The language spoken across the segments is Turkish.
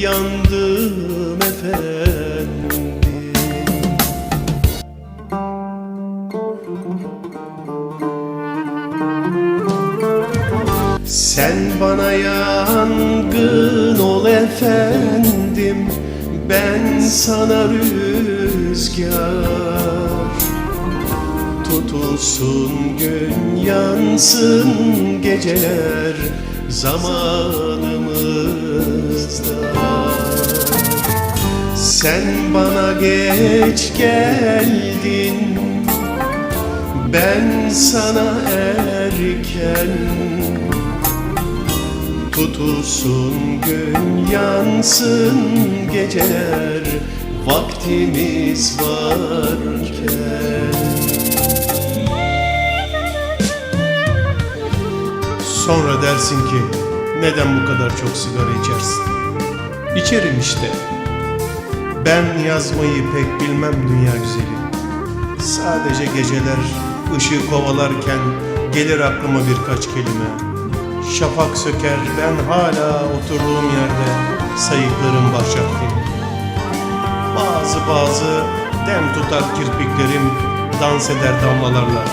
yandım efendim. Sen bana yangın ol efendim Ben sana rüzgar. Tutulsun gün yansın geceler Sen bana geç geldin ben sana erken Tutulsun gün yansın geceler Vaktimiz varken Sonra dersin ki neden bu kadar çok sigara içersin? İçerim işte. Ben yazmayı pek bilmem dünya güzeli. Sadece geceler ışığı kovalarken gelir aklıma birkaç kelime. Şafak söker ben hala oturduğum yerde sayıklarım başlattım. Bazı bazı dem tutar kirpiklerim dans eder damlalarla.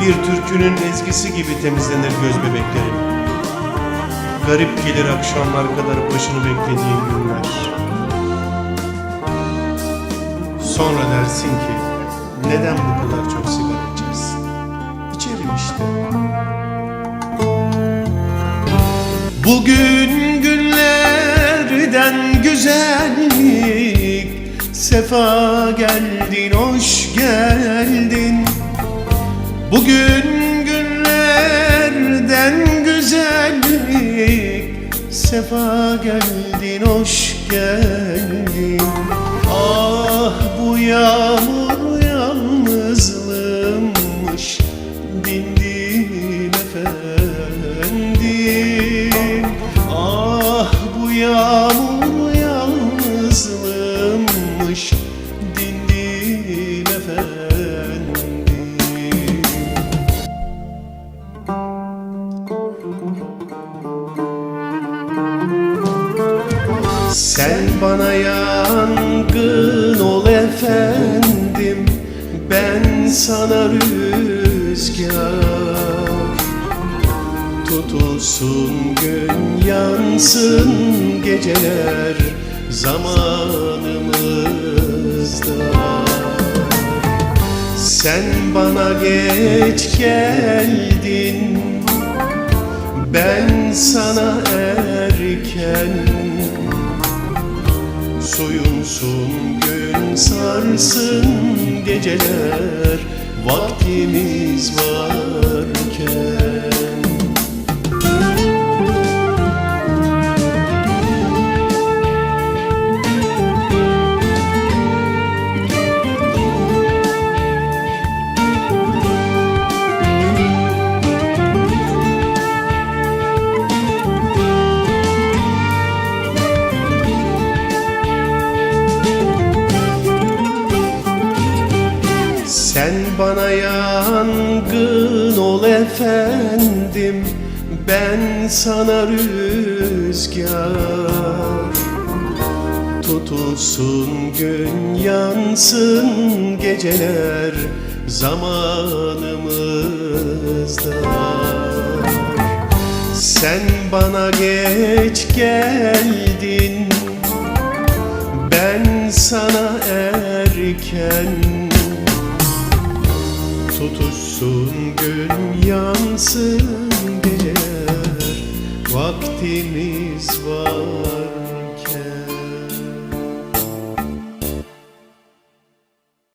Bir türkünün ezgisi gibi temizlenir göz bebeklerim. Garip gelir akşamlar kadar başını beklediğim günler. Sonra dersin ki neden bu kadar çok sigara içersin? İçerim işte. Bugün günlerden güzellik Sefa geldin, hoş geldin Bugün Sefa geldin, hoş geldin. Ah bu yağmur yalnızlığımmış Dindim efendim. Ah bu yağmur yalnızlığımmış Sen bana yangın ol efendim Ben sana rüzgar. Tutulsun gün yansın geceler zamanımızda. Sen bana geç geldin ben sana erken Soyunsun gün sarsın geceler Vaktimiz varken ol efendim Ben sana rüzgar. Tutulsun gün yansın geceler zamanımızda. Sen bana geç geldin Ben sana erken gün yansın geceler Vaktimiz var